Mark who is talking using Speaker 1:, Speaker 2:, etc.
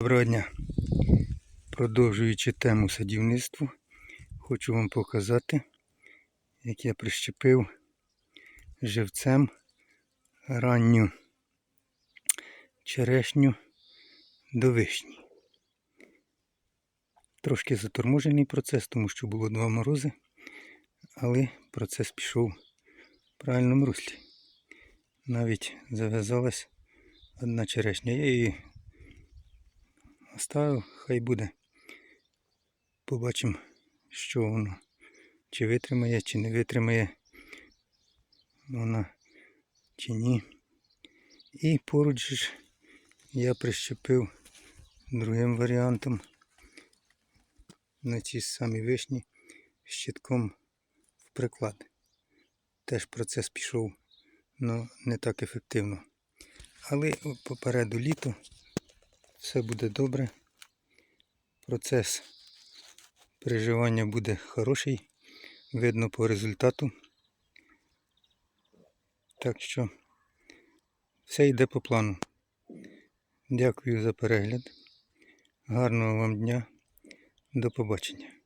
Speaker 1: Доброго дня. Продовжуючи тему садівництва, хочу вам показати, як я прищепив живцем ранню черешню до вишні. Трошки заторможений процес, тому що було два морози, але процес пішов в правильному руслі. Навіть зав'язалась одна черешня. Я її оставив, хай буде. Побачимо, що воно. Чи витримає, чи не витримає вона, чи ні. І поруч ж я прищепив другим варіантом на ці самі вишні щитком в приклад. Теж процес пішов ну, не так ефективно. Але попереду літо все буде добре. Процес переживання буде хороший, видно по результату. Так що все йде по плану. Дякую за перегляд. Гарного вам дня. До побачення.